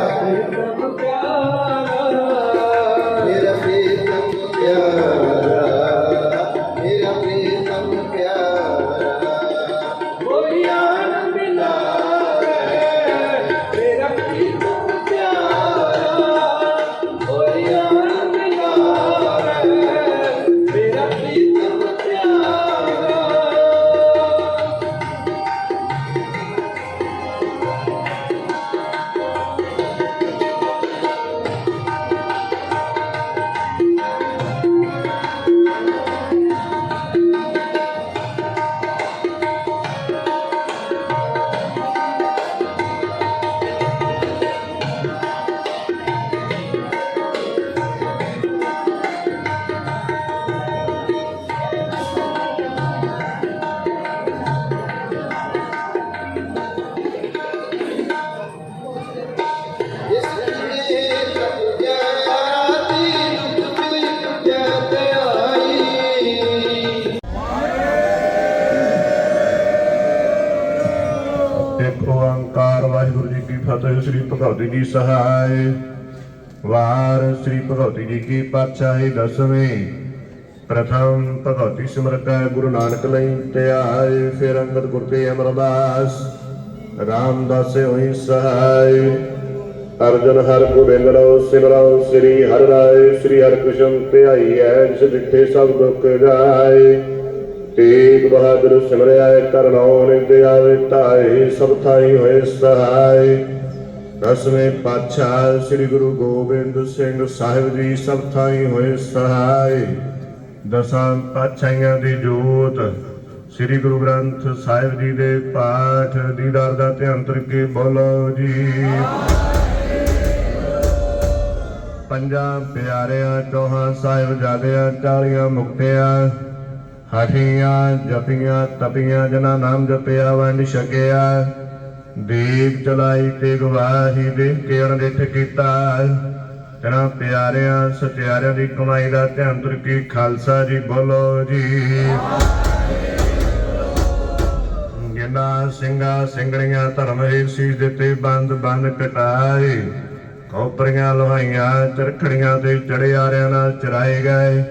Obrigado. ਜੀ ਸ੍ਰੀ ਭਗਵਤੀ ਜੀ ਸਹਾਇ। ਵਾਰ ਸ੍ਰੀ ਭਗਵਤੀ ਜੀ ਕੀ ਪਾਤਸ਼ਾਹੀ ਦਸਵੇਂ। ਪ੍ਰਥਮ ਭਗਵਤੀ ਸਿਮਰਤ ਗੁਰੂ ਨਾਨਕ ਲਈ ਧਿਆਏ ਫਿਰ ਅੰਗਦ ਗੁਰ ਤੇ ਅਮਰਦਾਸ। ਰਾਮਦਾਸੇ ਹੋਈ ਸਹਾਇ। ਅਰਜਨ ਹਰ ਗੋਬਿੰਦਰੋ ਸਿਮਰੋ, ਸ੍ਰੀ ਹਰਿ ਰਾਏ, ਸ੍ਰੀ ਹਰਿ ਕ੍ਰਿਸ਼ਨ ਧਿਆਈ ਹੈ, ਜਿਸ ਦਿੱਤੇ ਸਭ ਦੁੱਖ ਜਾਏ। ਤੇਗ ਬਹਾਦਰ ਸਿਮਰਿਆ ਕਰਨੋ ਨਿੰਦੇ ਆਵੇ ਧਾਏ, ਸਭ ਥਾਈ ਹੋਏ ਸਹਾਈ ਦਸਵੇਂ ਪਾਤਸ਼ਾਹ ਸ੍ਰੀ ਗੁਰੂ ਗੋਬਿੰਦ ਸਿੰਘ ਸਾਹਿਬ ਜੀ ਸਭ ਥਾਈ ਹੋਏ ਸਹਾਈ ਦਸਾਂ ਪਾਤਸ਼ਾਹਾਂ ਦੀ ਜੋਤ ਸ੍ਰੀ ਗੁਰੂ ਗ੍ਰੰਥ ਸਾਹਿਬ ਜੀ ਦੇ ਪਾਠ ਦੀਦਾਰ ਦਾ ਧਿਆਨ ਕਰਕੇ ਬੋਲੋ ਜੀ। ਪੰਜਾਂ ਪਿਆਰਿਆਂ, ਚੌਹਾਂ ਸਾਹਿਬਜ਼ਾਦਿਆਂ, ਚਾਲੀਆਂ ਮੁਕਤਿਆਂ ਹਠੀਆਂ ਜਪੀਆਂ ਤਪੀਆਂ ਜਨਾ ਨਾਮ ਜਪਿਆ ਵੰਡ ਛਕਿਆ। ਦੀਪ ਚਲਾਈ ਤੇ ਗਵਾਹੀ ਦੇ ਕੇ ਅਣਦਿੱਠ ਕੀਤਾ। ਜਨਾ ਪਿਆਰਿਆਂ, ਸਤਿਆਰਿਆਂ ਦੀ ਕਮਾਈ ਦਾ ਧਿਆਨ ਤੁਰ ਕੀ ਖਾਲਸਾ ਜੀ ਬੋਲੋ ਜੀ। ਗਿੰਨਾ ਸਿੰਘਾ ਸਿੰਘਣੀਆਂ ਧਰਮ ਹੀ ਸੀਸ ਦਿੱਤੇ, ਬੰਦ ਬੰਦ ਕਟਾਏ। ਕੋਪਰੀਆਂ ਲੋਹਾਈਆਂ ਚਰਖੜੀਆਂ ਤੇ ਚੜਿਆਰਿਆਂ ਨਾਲ ਚਰਾਏ ਗਏ।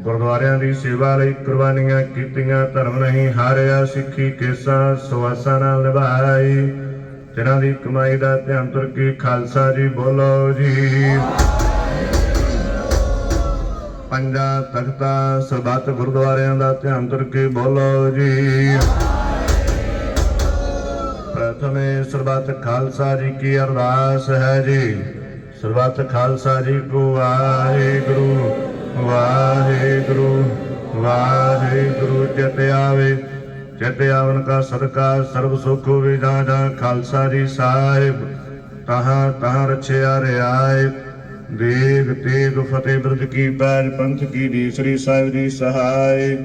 ਗੁਰਦੁਆਰਿਆਂ ਦੀ ਸੇਵਾ ਲਈ ਕੁਰਬਾਨੀਆਂ ਕੀਤੀਆਂ, ਧਰਮ ਨਹੀਂ ਹਾਰਿਆ, ਸਿੱਖੀ ਕੇਸਾਂ ਸਵਾਸਾਂ ਨਾਲ ਨਿਭਾਈ। ਜਿਨ੍ਹਾਂ ਦੀ ਕਮਾਈ ਦਾ ਧਿਆਨ ਤੁਰ ਕੇ ਖਾਲਸਾ ਜੀ, ਬੋਲੋ ਜੀ। ਪੰਜਾਂ ਤਖਤਾਂ ਸਰਬੱਤ ਗੁਰਦੁਆਰਿਆਂ ਦਾ ਧਿਆਨ ਤੁਰ ਕੇ ਬੋਲੋ ਜੀ। ਪ੍ਰਥਮੇ ਸਰਬੱਤ ਖਾਲਸਾ ਜੀ ਕੀ ਅਰਦਾਸ ਹੈ ਜੀ? ਸਰਬੱਤ ਖਾਲਸਾ ਜੀ ਕੋ ਵਾਹਿਗੁਰੂ। ਵਾਹਿਗੁਰੂ ਵਾਹਿਗੁਰੂ ਚਿਤ ਆਵੇ ਚਿਤ ਆਵਨ ਕਾ ਸਦਕਾ, ਸਰਬ ਸੁਖ ਵਿਦਾਦਾ ਖਾਲਸਾ ਜੀ ਸਾਹਿਬ। ਤਹਾਂ ਤਹਾਂ ਰਛਿਆ ਰਿਆਏ ਦੇਗ, ਤੇਗ, ਫਤਿਹ ਬਿਰਦ ਕੀ ਪੈਜ ਪੰਥ ਕੀ ਢੀਸਰੀ ਸਾਹਿਬ ਜੀ ਸਹਾਇ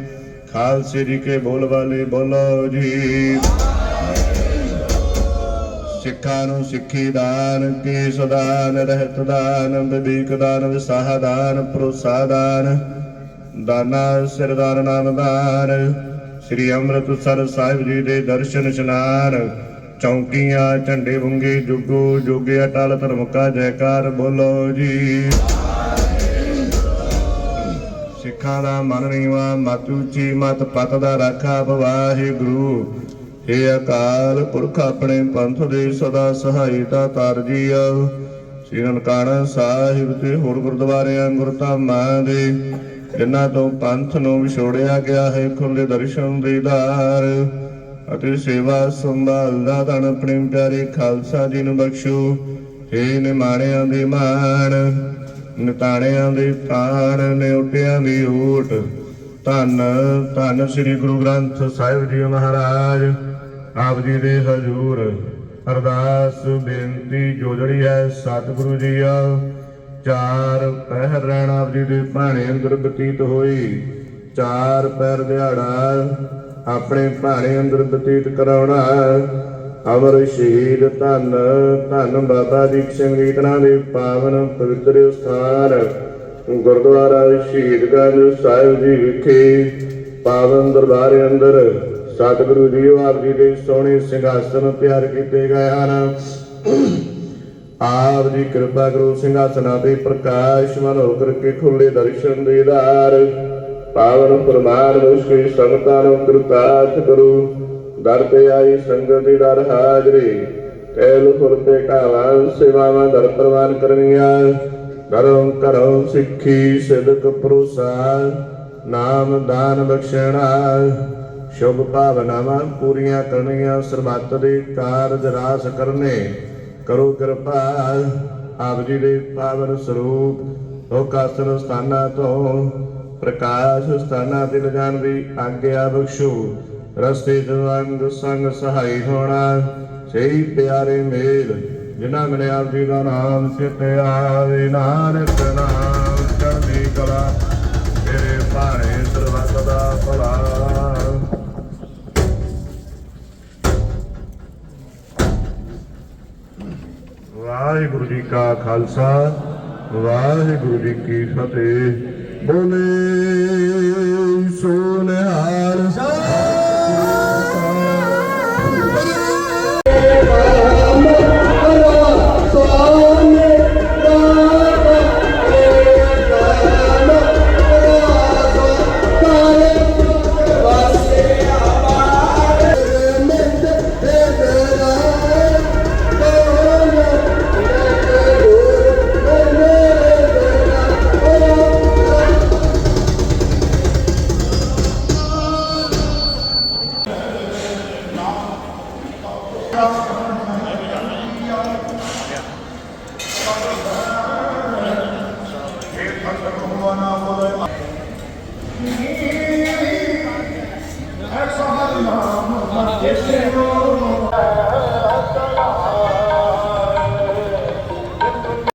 ਖਾਲਸੇ ਜੀ ਕੇ ਬੋਲ ਵਾਲੇ ਬੋਲੋ ਜੀ। ਸਿੱਖਾਂ ਨੂੰ ਸਿੱਖੀ ਦਾਨ, ਕੇਸ ਦਾਨ, ਰਹਿਤ ਦਾਨ, ਵਿਵੇਕ ਦਾਨ, ਵਿਸਾਹ ਦਾਨ, ਭਰੋਸਾ ਦਾਨ, ਦਾਨਾ ਸਿਰਦਾਨ ਨਾਮ ਦਾਨ, ਸ੍ਰੀ ਅੰਮ੍ਰਿਤਸਰ ਸਾਹਿਬ ਜੀ ਦੇ ਦਰਸ਼ਨ ਇਸ਼ਨਾਨ, ਚੌਂਕੀਆਂ, ਝੰਡੇ ਵੰਗੇ, ਜੁਗੋ, ਜੁਗੇ ਅਟਲ ਧਰਮ ਕਾ ਜੈਕਾਰ, ਬੋਲੋ ਜੀ। ਸਿੱਖਾਂ ਦਾ ਮਨ ਨੀਵਾ, ਮਤ ਉੱਚੀ, ਮਤ ਪਤ ਦਾ ਰਾਖਾ, ਵਾਹਿਗੁਰੂ। ਏ ਅਕਾਲ ਪੁਰਖ ਆਪਣੇ ਪੰਥ ਦੇ ਸਦਾ ਸਹਾਇਤਾ ਤਾਰ ਜੀਓ ਸ੍ਰੀ ਨਨਕਾਣਾ ਸਾਹਿਬ ਤੇ ਹੋਰ ਗੁਰਦੁਆਰਿਆਂ, ਗੁਰਧਾਮਾਂ ਦੇ, ਜਿਨ੍ਹਾਂ ਤੋਂ ਪੰਥ ਨੂੰ ਵਿਛੋੜਿਆ ਗਿਆ ਹੈ ਖੁੱਲੇ ਦਰਸ਼ਨ ਦੀਦਾਰ ਅਤੇ ਸੇਵਾ ਸੰਭਾਲ ਦਾ ਧਨ ਆਪਣੇ ਪਿਆਰੇ ਖਾਲਸਾ ਜੀ ਨੂੰ ਬਖਸ਼ੋ। ਏ ਨਿਮਾਣਿਆਂ ਦੀ ਮਾਣ, ਨਿਤਾਣਿਆਂ ਦੇ ਤਾਣ, ਨਿਉਟਿਆਂ ਦੀ ਓਟ ਧੰਨ ਧੰਨ ਸ੍ਰੀ ਗੁਰੂ ਗ੍ਰੰਥ ਸਾਹਿਬ ਜੀ ਮਹਾਰਾਜ। ਆਪ ਜੀ ਦੇ ਹਜ਼ੂਰ, ਅਰਦਾਸ, ਬੇਨਤੀ ਜੋਜੜੀ ਹੈ ਸਤਿਗੁਰੂ ਜੀ ਆ, ਚਾਰ ਪਹਿਰ ਰਹਿਣ ਆਪ ਜੀ ਦੇ ਭਾਣੇ ਅੰਦਰ ਬਤੀਤ ਹੋਈ। ਚਾਰ ਪੈਰ ਦਿਹਾੜਾ ਆਪਣੇ ਭਾਣੇ ਅੰਦਰ ਬਤੀਤ ਕਰਾਉਣਾ। ਅਮਰ ਸ਼ਹੀਦ, ਧੰਨ ਧੰਨ ਬਾਬਾ ਦੀਪ ਸਿੰਘ ਜੀ ਦੇ ਪਾਵਨ ਪਵਿੱਤਰ ਸਥਾਨ। ਗੁਰਦੁਆਰਾ ਸ਼ਹੀਦਗੰਜ ਸਾਹਿਬ ਜੀ ਵਿਖੇ ਪਾਵਨ ਦਰਬਾਰ ਅੰਦਰ ਸਤਿਗੁਰੂ ਜੀ ਆਪ ਜੀ ਦੇ ਸੋਹਣੇ ਸਿੰਘਾਸਨ ਤਿਆਰ ਕੀਤੇ ਗਏ ਹਨ। ਆਪ ਜੀ ਕਿਰਪਾ ਕਰੋ ਸਿੰਘਾਸਨਾਂ ਤੇ ਪ੍ਰਕਾਸ਼ਮਾਨ ਹੋ ਕਰਕੇ ਖੁੱਲੇ ਦਰਸ਼ਨ ਦੇਦਾਰ ਪਾਵਨ ਪ੍ਰਮਾਨ ਮੁਸ਼ਕਿਲ ਸੰਗਤਾਂ ਨੂੰ ਕਿਰਤਾਰਥ ਕਰੋ। ਦਰ ਤੇ ਆਈ ਸੰਗਤ ਦੀ ਦਰ ਹਾਜ਼ਰੀ। ਕੈਲ ਫੁਰ ਤੇ ਕਾਵਾਂ ਸੇਵਾਵਾਂ ਦਰ ਪ੍ਰਵਾਨ ਕਰਨੀਆਂ। ਕਰਮ ਕਰਮ ਸਿੱਖੀ ਸਿਦਕ ਪਰੋਸਾ ਨਾਮ ਦਾਨ ਬਖਸ਼ਣਾ। ਸ਼ੁਭ ਭਾਵਨਾਵਾਂ ਪੂਰੀਆਂ ਕਰਨੀਆਂ, ਸਰਬੱਤ ਦੇ ਕਾਰਜ ਰਾਸ ਕਰਨੇ। ਕਰੋ ਕਿਰਪਾ, ਆਪ ਜੀ ਦੇ ਪਾਵਨ ਸਰੂਪ। ਲੋਕਾਸਨ ਸਥਾਨਾਂ ਤੋਂ ਪ੍ਰਕਾਸ਼ ਸਥਾਨਾਂ ਤੇ ਲਿਜਾਣ ਦੀ ਆਗਿਆ ਬਖਸ਼ੋ। ਰਸਤੇ ਜਵਾਂਗ ਸੰਗ ਸਹਾਈ ਹੋਣਾ, ਸਹੀ ਪਿਆਰੇ ਮੇਲ। ਜਿਨ੍ਹਾਂ ਮਿਲੇ ਜੀ ਦਾ ਨਾਮ ਸਿੱਧ ਆਵੇ, ਨਾਨਕ ਨਾਮ ਚੜ੍ਹਦੀ ਕਲਾ। ਤੇਰੇ ਭਾਣੇ ਸਰਬੱਤ ਦਾ ਭਲਾ। ਵਾਹਿਗੁਰੂ ਜੀ ਕਾ ਖਾਲਸਾ, ਵਾਹਿਗੁਰੂ ਜੀ ਕੀ ਫਤਿਹ। ਬੋਲੇ cómo van a